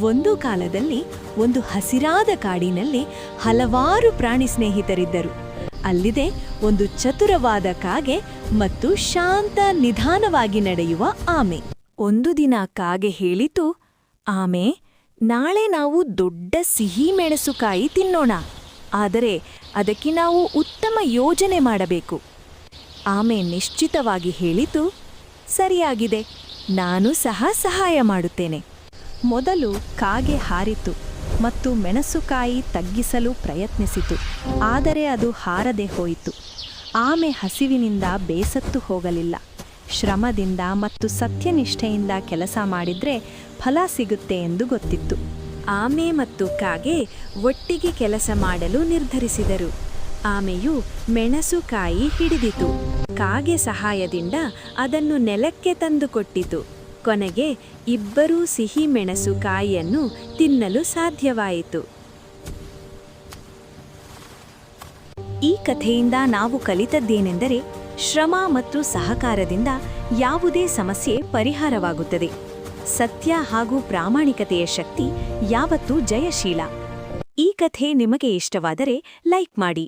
ಒಂದು ಕಾಲದಲ್ಲಿ ಒಂದು ಹಸಿರಾದ ಕಾಡಿನಲ್ಲಿ ಹಲವಾರು ಪ್ರಾಣಿ ಸ್ನೇಹಿತರಿದ್ದರು. ಅಲ್ಲಿದೆ ಒಂದು ಚತುರವಾದ ಕಾಗೆ ಮತ್ತು ಶಾಂತ ನಿಧಾನವಾಗಿ ನಡೆಯುವ ಆಮೆ. ಒಂದು ದಿನ ಕಾಗೆ ಹೇಳಿತು, ಆಮೆ, ನಾಳೆ ನಾವು ದೊಡ್ಡ ಸಿಹಿ ಮೆಣಸುಕಾಯಿ ತಿನ್ನೋಣ. ಆದರೆ ಅದಕ್ಕೆ ನಾವು ಉತ್ತಮ ಯೋಜನೆ ಮಾಡಬೇಕು. ಆಮೆ ನಿಶ್ಚಿತವಾಗಿ ಹೇಳಿತು, ಸರಿಯಾಗಿದೆ, ನಾನು ಸಹ ಸಹಾಯ ಮಾಡುತ್ತೇನೆ. ಮೊದಲು ಕಾಗೆ ಹಾರಿತು ಮತ್ತು ಮೆಣಸುಕಾಯಿ ತಗ್ಗಿಸಲು ಪ್ರಯತ್ನಿಸಿತು, ಆದರೆ ಅದು ಹಾರದೆ ಹೋಯಿತು. ಆಮೆ ಹಸಿವಿನಿಂದ ಬೇಸತ್ತು ಹೋಗಲಿಲ್ಲ. ಶ್ರಮದಿಂದ ಮತ್ತು ಸತ್ಯನಿಷ್ಠೆಯಿಂದ ಕೆಲಸ ಮಾಡಿದ್ರೆ ಫಲ ಸಿಗುತ್ತೆ ಎಂದು ಗೊತ್ತಿತ್ತು. ಆಮೆ ಮತ್ತು ಕಾಗೆ ಒಟ್ಟಿಗೆ ಕೆಲಸ ಮಾಡಲು ನಿರ್ಧರಿಸಿದರು. ಆಮೆಯು ಮೆಣಸುಕಾಯಿ ಹಿಡಿದಿತು. ಕಾಗೆ ಸಹಾಯದಿಂದ ಅದನ್ನು ನೆಲಕ್ಕೆ ತಂದುಕೊಟ್ಟಿತು ಕೊನೆಗೆ ಇಬ್ಬರೂ ಸಿಹಿ ಮೆಣಸುಕಾಯಿಯನ್ನು ತಿನ್ನಲು ಸಾಧ್ಯವಾಯಿತು. ಈ ಕಥೆಯಿಂದ ನಾವು ಕಲಿತದ್ದೇನೆಂದರೆ ಶ್ರಮ ಮತ್ತು ಸಹಕಾರದಿಂದ ಯಾವುದೇ ಸಮಸ್ಯೆ ಪರಿಹಾರವಾಗುತ್ತದೆ. ಸತ್ಯ ಹಾಗೂ ಪ್ರಾಮಾಣಿಕತೆಯ ಶಕ್ತಿ ಯಾವತ್ತೂ ಜಯಶೀಲ. ಈ ಕಥೆ ನಿಮಗೆ ಇಷ್ಟವಾದರೆ ಲೈಕ್ ಮಾಡಿ.